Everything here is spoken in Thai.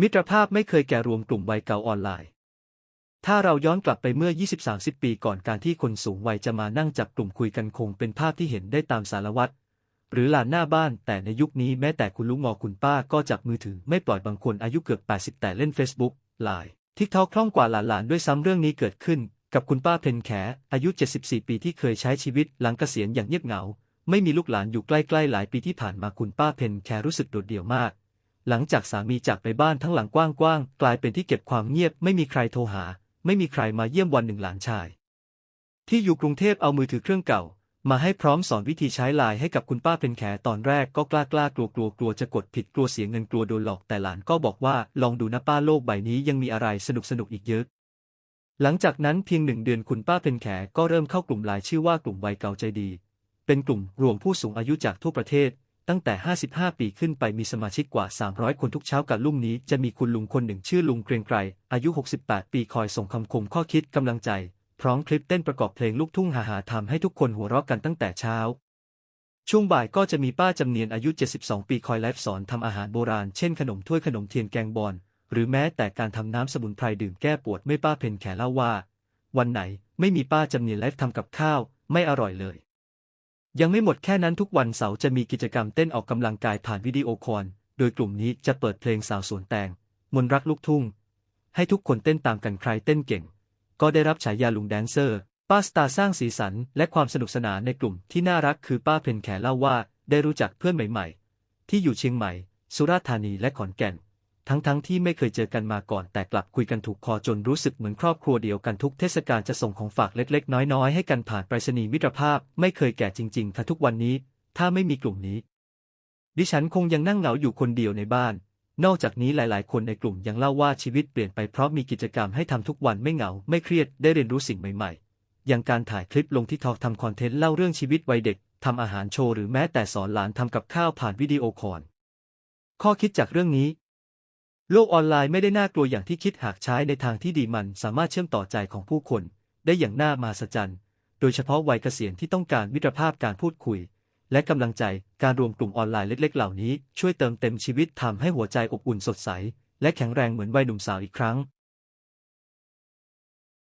มิตรภาพไม่เคยแก่รวมกลุ่มวัยเก่าออนไลน์ ถ้าเราย้อนกลับไปเมื่อ 20-30 ปีก่อนการที่คนสูงวัยจะมานั่งจับกลุ่มคุยกันคงเป็นภาพที่เห็นได้ตามสารวัตรหรือลานหน้าบ้าน แต่ในยุคนี้แม้แต่คุณลุงงอคุณป้าก็จับมือถือไม่ปล่อยบางคนอายุเกือบ 80 แต่เล่น Facebook ไลน์ทิกทอกคล่องกว่าหลานๆด้วยซ้ำเรื่องนี้เกิดขึ้น กับคุณป้าเพนแข อายุ 74 ปีที่เคยใช้ชีวิตหลังเกษียณอย่างเงียบเหงา ไม่มีลูกหลานอยู่ใกล้ๆหลายปีที่ผ่านมาคุณป้าเพนแครู้สึกโดดเดี่ยวมาก หลังจากสามีจากไปบ้านทั้งหลังกว้างๆกลายเป็นที่เก็บความเงียบไม่มีใครโทรหา ไม่มีใครมาเยี่ยมวันหนึ่งหลานชาย ที่อยู่กรุงเทพเอามือถือเครื่องเก่า มาให้พร้อมสอนวิธีใช้ไลน์ให้กับคุณป้าเป็นแขตอนแรกก็กล้ากล้ากลัวกลัวกลัวจะกดผิดกลัวเสียเงินกลัวโดนหลอกแต่หลานก็บอกว่าลองดูนะป้าโลกใบนี้ยังมีอะไรสนุกสนุกอีกเยอะหลังจากนั้นเพียงหนึ่งเดือนคุณป้าเป็นแขก็เริ่มเข้ากลุ่มไลน์ชื่อว่ากลุ่มวัยเก่าใจดี เป็นกลุ่มรวมผู้สูงอายุจากทั่วประเทศ ตั้งแต่ 55 ปีขึ้นไปมีสมาชิกกว่า 300 คนทุกเช้ากับลุ่มนี้จะมีคุณลุงคนหนึ่งชื่อลุงเกรียงไกร อายุ 68 ปีคอยส่งคำคมข้อคิดกำลังใจ พร้อมคลิปเต้นประกอบเพลงลูกทุ่งหาหาทำให้ทุกคนหัวเราะกันตั้งแต่เช้า ช่วงบ่ายก็จะมีป้าจำเนียนอายุ 72 ปีคอยไลฟ์สอนทำอาหารโบราณ เช่นขนมถ้วยขนมเทียนแกงบอนหรือแม้แต่การทำน้ำสมุนไพรดื่มแก้ปวดไม่ป้าเพนแขเล่าว่า วันไหนไม่มีป้าจำเนียนไลฟ์ทำกับข้าว ไม่อร่อยเลย ยังไม่หมดแค่นั้นทุกวันเสาร์จะมีกิจกรรมเต้นออกกำลังกายผ่านวิดีโอคอลโดยกลุ่มนี้จะเปิดเพลงสาวสวนแตง มนรักลูกทุ่ง ให้ทุกคนเต้นตามกันใครเต้นเก่ง ก็ได้รับฉายาลุงแดนเซอร์ ป้าสตาร์สร้างสีสันและความสนุกสนานในกลุ่มที่น่ารักคือป้าเพนแขเล่าว่าได้รู้จักเพื่อนใหม่ ๆ ที่อยู่เชียงใหม่ สุราษฎร์ธานีและขอนแก่น ทั้งๆทที่ไม่เคยเจอกันมาก่อนแต่กลับคุยกันถูกคอจนรู้สึกเหมือนครอบครัวเดียวกันทุกเทศกาลจะส่งของฝากเล็ก ๆ น้อย ๆ ให้กันผ่านไปรษณีย์มิตรภาพ ไม่เคยแก่จริงๆค่ะทุกวันนี้ ถ้าไม่มีกลุ่มนี้ ดิฉันคงยังนั่งเหงาอยู่คนเดียวในบ้าน นอกจากนี้หลาย ๆ คนในกลุ่มยังเล่าว่าชีวิตเปลี่ยนไปเพราะมีกิจกรรมให้ทำทุกวันไม่เหงาไม่เครียดได้เรียนรู้สิ่งใหม่ ๆ อย่างการถ่ายคลิปลงที่ทอกทำคอนเทนต์เล่าเรื่องชีวิตวัยเด็กทำอาหารโชว์หรือแม้แต่สอนหลานทำกับข้าวผ่านวิดีโอคอลข้อคิดจากเรื่องนี้ โลกออนไลน์ไม่ได้น่ากลัวอย่างที่คิดหากใช้ในทางที่ดีมันสามารถเชื่อมต่อใจของผู้คน ได้อย่างน่ามาสจันโดยเฉพาะวัยเกษียณที่ต้องการมิตรภาพการพูดคุย และกำลังใจการรวมกลุ่มออนไลน์เล็ก ๆ เหล่านี้ ช่วยเติมเต็มชีวิตทำให้หัวใจอบอุ่นสดใส และแข็งแรงเหมือนวัยหนุ่มสาวอีกครั้ง